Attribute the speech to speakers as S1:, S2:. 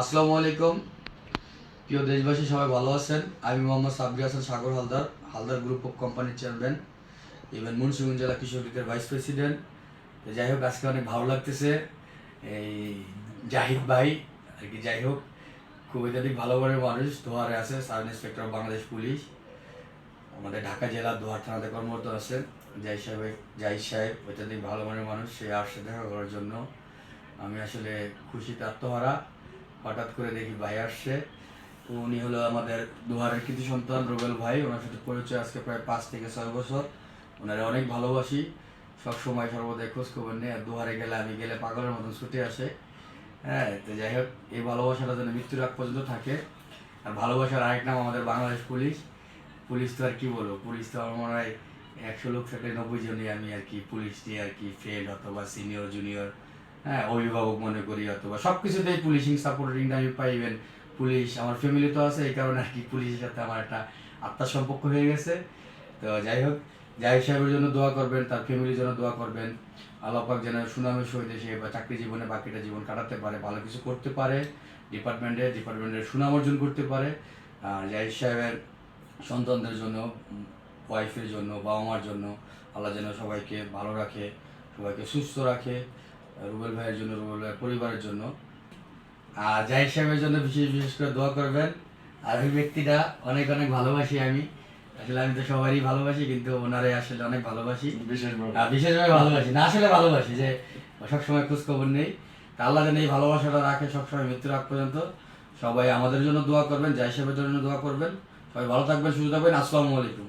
S1: আসসালামু আলাইকুম। প্রিয় দেশবাসী, সবাই ভালো আছেন? আমি মোহাম্মদ সাবরি হাসান সাগর হালদার হালদার গ্রুপ অফ কোম্পানির চেয়ারম্যান, ইভেন মুন্সিগঞ্জ জেলা কৃষক লীগের ভাইস প্রেসিডেন্ট। যাই হোক, আজকে অনেক ভালো লাগতেছে। এই জাহিদ ভাই, আর কি যাই হোক, খুব অত্যাধিক ভালো মনের মানুষ, দোহারে আছে, সাব ইন্সপেক্টর বাংলাদেশ পুলিশ। আমাদের ঢাকা জেলার দোহার থানাতে কর্মরত আছেন জাহিদ সাহেব জাহিদ সাহেব, অত্যাধিক ভালো মনের মানুষ, সে আসছে দেখা করার জন্য। আমি আসলে খুশিতে আত্মহারা। হঠাৎ করে দেখি ভাই আসছে। তো উনি হলো আমাদের দুহারের কৃতি সন্তান রুবেল ভাই, ওনার সাথে পরিচয় আজকে প্রায় পাঁচ থেকে ছয় বছর। ওনারা অনেক ভালোবাসি। সব সময় সর্বদাই খোঁজ খবর নেই, আর দুহারে গেলে আমি গেলে পাগলের মতন ছুটে আসে। হ্যাঁ তো যাই হোক, এই ভালোবাসাটা যেন মৃত্যুর আগ পর্যন্ত থাকে। আর ভালোবাসার আরেক নাম আমাদের বাংলাদেশ পুলিশ। পুলিশ তো আর কি বলব, পুলিশ তো আমার মনে হয় একশো লোক থাকলে নব্বই জনই আমি আর কি পুলিশ দিয়ে আর কি ফ্রেন্ড অথবা সিনিয়র জুনিয়র হ্যাঁ অভিভাবক মনে করি অথবা সব কিছুতেই পুলিশিং সাপোর্টিংটা আমি পাইবেন। পুলিশ, আমার ফ্যামিলি তো আছে, এই কারণে আর কি পুলিশের সাথে আমার একটা আত্মার সম্পর্ক হয়ে গেছে। তো যাই হোক, জাহিদ সাহেবের জন্য দোয়া করবেন, তার ফ্যামিলির জন্য দোয়া করবেন। আল্লাহ পাক যেন সুনামের সহিত সে বা চাকরি জীবনে বাকিটা জীবন কাটাতে পারে, ভালো কিছু করতে পারে ডিপার্টমেন্টে ডিপার্টমেন্টের সুনাম অর্জন করতে পারে। আর জাহিদ সাহেবের সন্তানদের জন্য ওয়াইফের জন্য বাবা মার জন্য আল্লাহ যেন সবাইকে ভালো রাখে, সবাইকে সুস্থ রাখে। রুবেল ভাইয়ের জন্য রুবেল ভাইয়ের পরিবারের জন্য। আর জাহিদ সাহেবের জন্য বিশেষ বিশেষ করে দোয়া করবেন। আর ওই ব্যক্তিটা অনেক অনেক ভালোবাসি আমি। আসলে আমি তো সবারই ভালোবাসি কিন্তু ওনারে আসলে অনেক ভালোবাসি। বিশেষভাবে। ভালোবাসি। না আসলে ভালোবাসি যে সবসময় খোঁজ খবর নেই। তা আল্লাহ যেন এই ভালোবাসাটা রাখে সবসময় মৃত্যুর আগ পর্যন্ত। সবাই আমাদের জন্য দোয়া করবেন জাহিদ সাহেবের জন্য দোয়া করবেন। সবাই ভালো থাকবেন সুস্থ থাকবেন। আসসালামু আলাইকুম।